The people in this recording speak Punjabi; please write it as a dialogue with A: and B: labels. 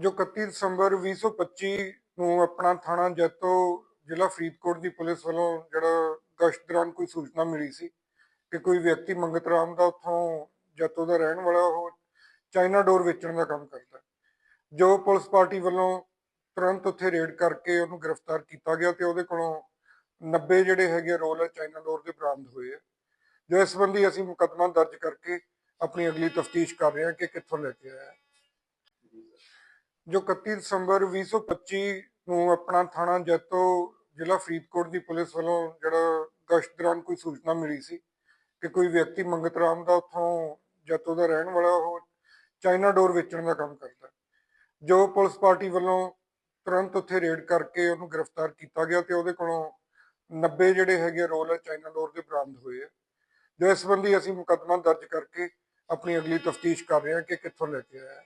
A: ਜੋ 31 ਦਸੰਬਰ 2025 ਨੂੰ ਆਪਣਾ ਥਾਣਾ ਜੈਤੋ ਜ਼ਿਲ੍ਹਾ ਫਰੀਦਕੋਟ ਦੀ ਪੁਲਿਸ ਵੱਲੋਂ ਜਿਹੜਾ ਗਸ਼ਤ ਦੌਰਾਨ ਕੋਈ ਸੂਚਨਾ ਮਿਲੀ ਸੀ ਕਿ ਕੋਈ ਵਿਅਕਤੀ ਮੰਗਤ ਰਾਮ ਦਾ ਉੱਥੋਂ ਜੈਤੋ ਦਾ ਰਹਿਣ ਵਾਲਾ ਉਹ ਚਾਈਨਾ ਡੋਰ ਵੇਚਣ ਦਾ ਕੰਮ ਕਰਦਾ ਜੋ ਪੁਲਿਸ ਪਾਰਟੀ ਵੱਲੋਂ ਤੁਰੰਤ ਉੱਥੇ ਰੇਡ ਕਰਕੇ ਉਹਨੂੰ ਗ੍ਰਿਫਤਾਰ ਕੀਤਾ ਗਿਆ ਤੇ ਉਹਦੇ ਕੋਲੋਂ 90 ਜਿਹੜੇ ਹੈਗੇ ਰੋਲ ਹੈ ਚਾਈਨਾ ਡੋਰ ਦੇ ਬਰਾਮਦ ਹੋਏ ਆ। ਜੋ ਇਸ ਸੰਬੰਧੀ ਅਸੀਂ ਮੁਕੱਦਮਾ ਦਰਜ ਕਰਕੇ ਆਪਣੀ ਅਗਲੀ ਤਫਤੀਸ਼ ਕਰ ਰਹੇ ਹਾਂ ਕਿ ਕਿੱਥੋਂ ਲੈ ਕੇ ਆਇਆ ਜੋ 31 ਦਸੰਬਰ 2025 ਨੂੰ ਆਪਣਾ ਥਾਣਾ ਜੈਤੋ ਜ਼ਿਲ੍ਹਾ ਫਰੀਦਕੋਟ ਦੀ ਪੁਲਿਸ ਵੱਲੋਂ ਜਿਹੜਾ ਗਸ਼ਤ ਦੌਰਾਨ ਕੋਈ ਸੂਚਨਾ ਮਿਲੀ ਸੀ ਕਿ ਕੋਈ ਵਿਅਕਤੀ ਮੰਗਤ ਰਾਮ ਦਾ ਉੱਥੋਂ ਜੈਤੋ ਦਾ ਰਹਿਣ ਵਾਲਾ ਉਹ ਚਾਈਨਾ ਡੋਰ ਵੇਚਣ ਦਾ ਕੰਮ ਕਰਦਾ ਜੋ ਪੁਲਿਸ ਪਾਰਟੀ ਵੱਲੋਂ ਤੁਰੰਤ ਉੱਥੇ ਰੇਡ ਕਰਕੇ ਉਹਨੂੰ ਗ੍ਰਿਫਤਾਰ ਕੀਤਾ ਗਿਆ ਤੇ ਉਹਦੇ ਕੋਲੋਂ 90 ਜਿਹੜੇ ਹੈਗੇ ਰੋਲ ਹੈ ਚਾਈਨਾ ਡੋਰ ਦੇ ਬਰਾਮਦ ਹੋਏ ਆ। ਜੋ ਇਸ ਸੰਬੰਧੀ ਅਸੀਂ ਮੁਕੱਦਮਾ ਦਰਜ ਕਰਕੇ ਆਪਣੀ ਅਗਲੀ ਤਫਤੀਸ਼ ਕਰ ਰਹੇ ਹਾਂ ਕਿ ਕਿੱਥੋਂ ਲੈ ਕੇ ਆਇਆ